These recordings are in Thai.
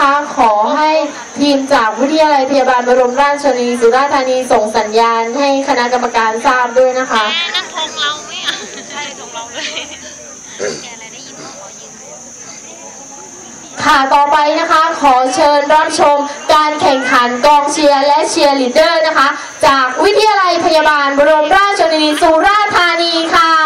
นะคะ ขอให้ทีมจากวิทยาลัยพยาบาลบรมราชชนนีสุราษฎร์ธานีส่งสัญญาณให้คณะกรรมการทราบด้วยนะคะแม่นั่นธงเราไหมอะใช่ธงเราเลยแกอะไรได้ยินขอยืมค่ะต่อไปนะคะ ขอเชิญรับชมการแข่งขันกองเชียร์และเชียร์ลีดเดอร์นะคะ จากวิทยาลัยพยาบาลบรมราชชนนีสุราษฎร์ธานีค่ะ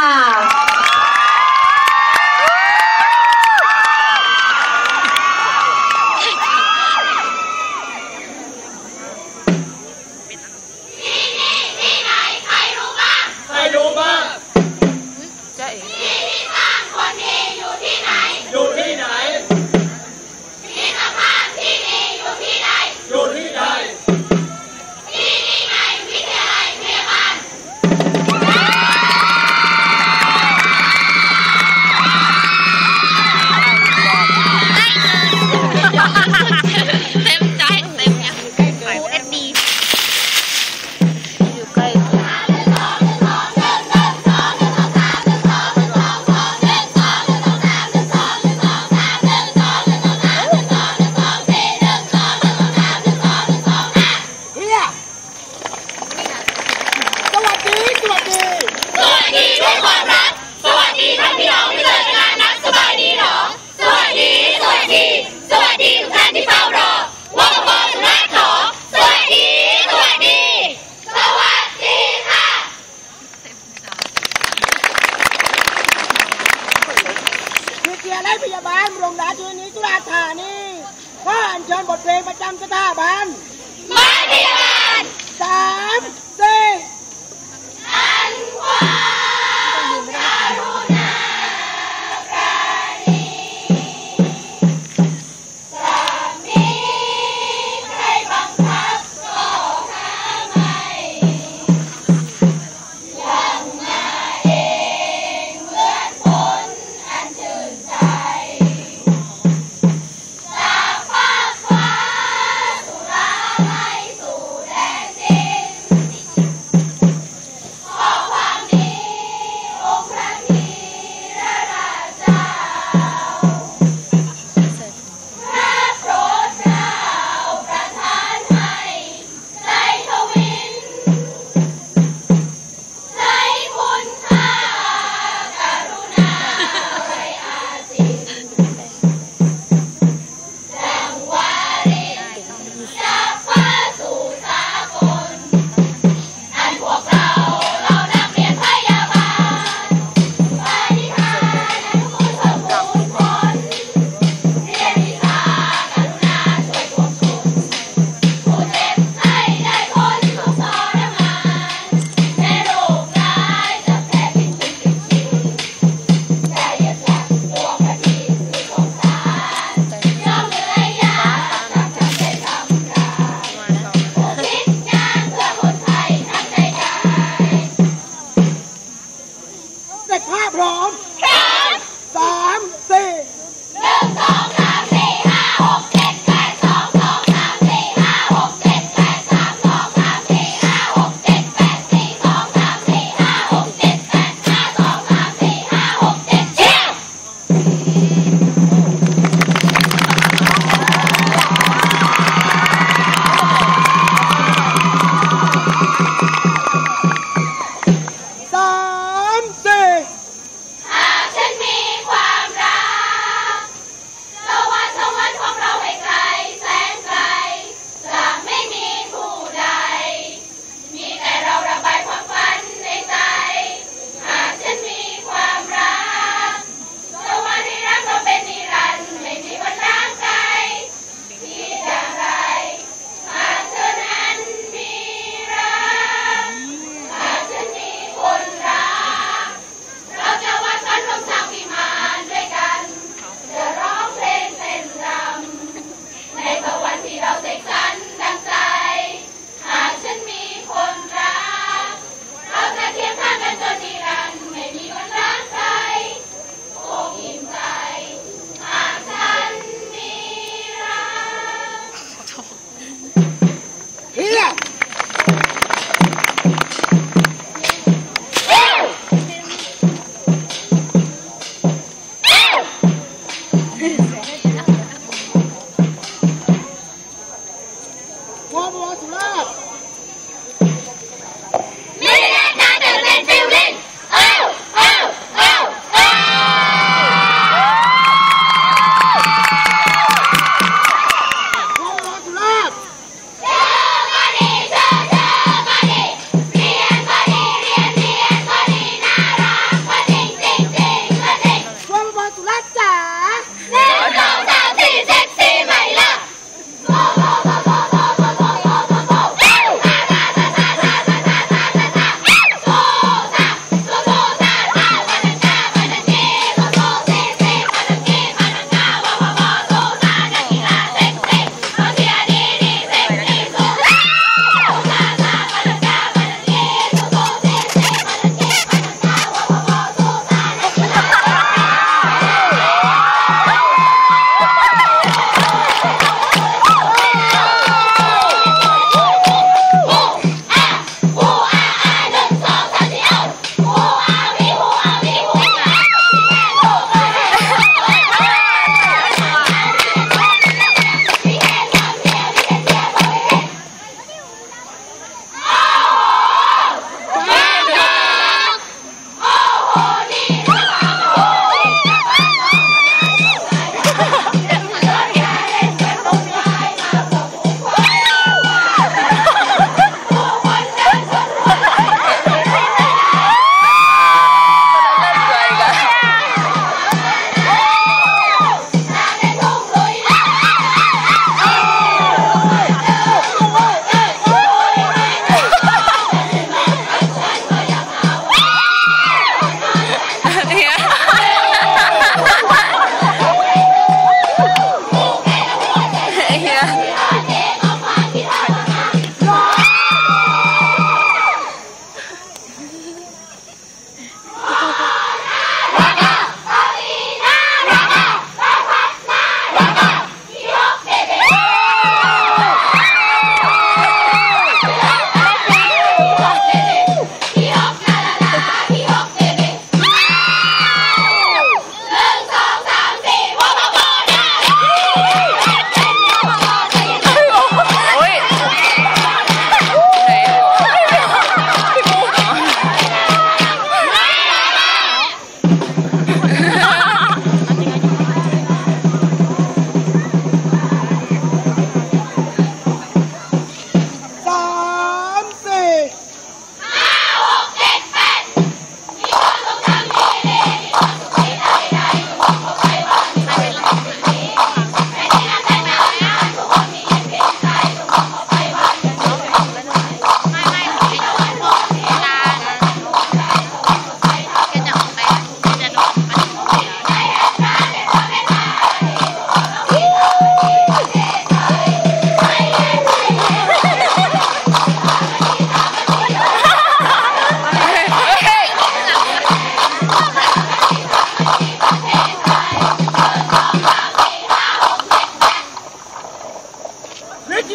God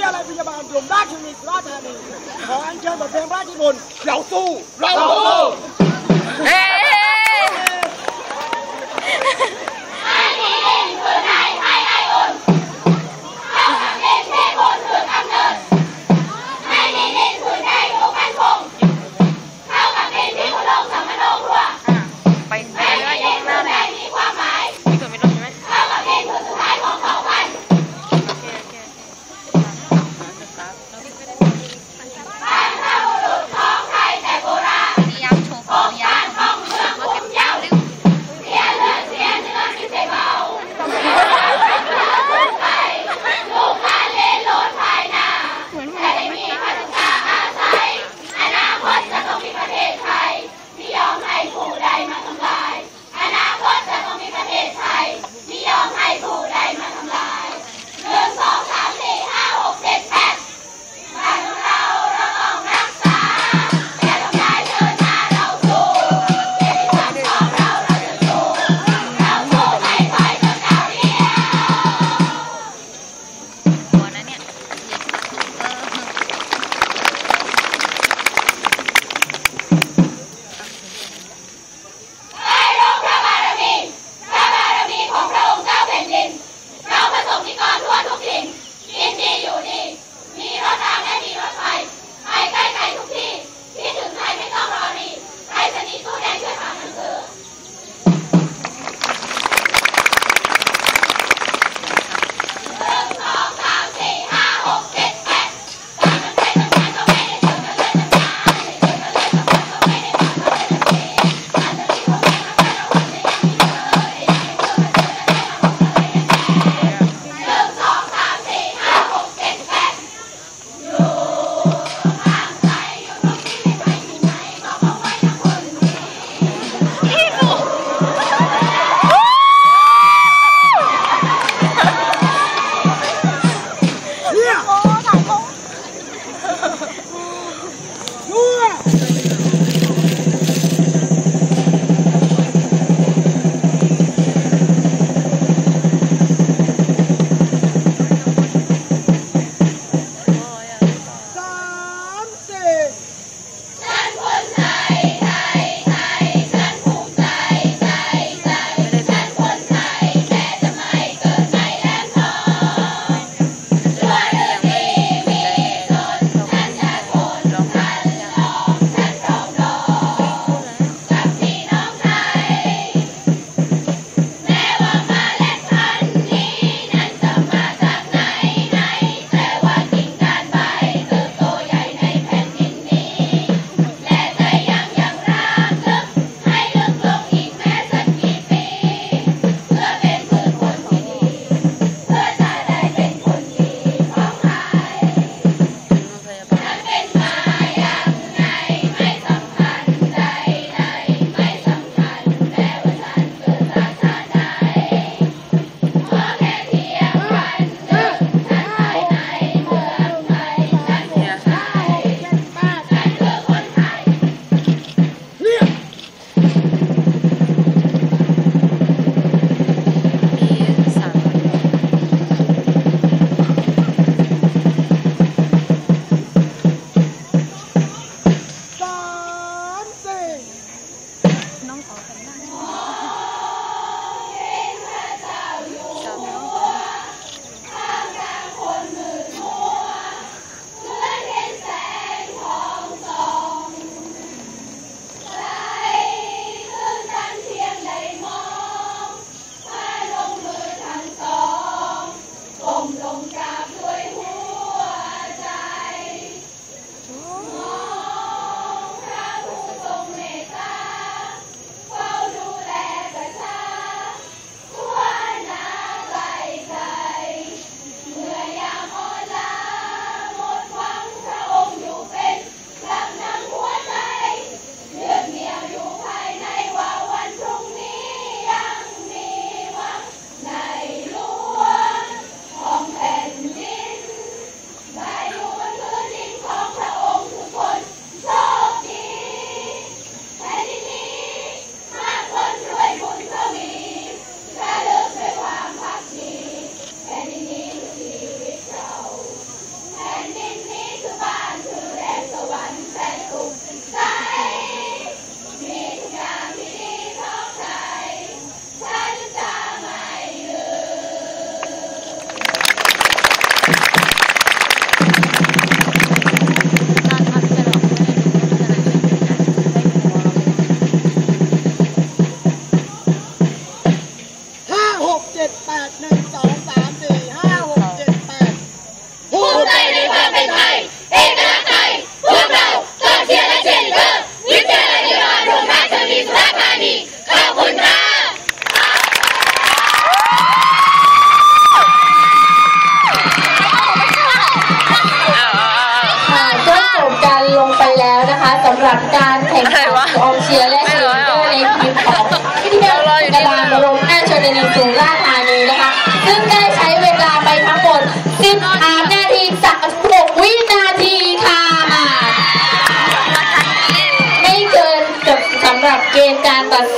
าลัยพยาบาลกลุ่มราชวินิตราชธานีขออัญเชิญบทเพลงราชนิพนธ์เราสู้ เราสู้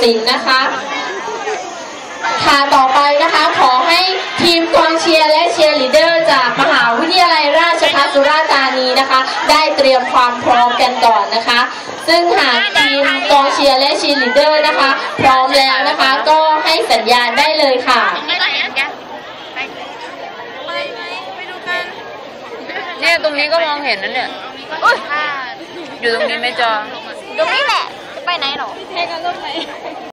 สินนะคะค่ะต่อไปนะคะขอให้ทีมกองเชียร์และเชียร์ลีดเดอร์จากมหาวิทยาลัยราชภัฏสุราษฎร์ธานีนะคะ ได้เตรียมความพร้อมกันก่อนนะคะ ซึ่งหากทีมกองเชียร์และเชียร์ลีดเดอร์นะคะ พร้อมแล้วนะคะก็ให้สัญญาณได้เลยค่ะนี่ก็เห็นกันไปไปไหมไปดูกันเนี่ยตรงนี้ก็มองเห็นนั่นเนี่ยอุ้ยอยู่ตรงนี้ไหม่จอตรงนี้แหละจะ ไปไหนหรอ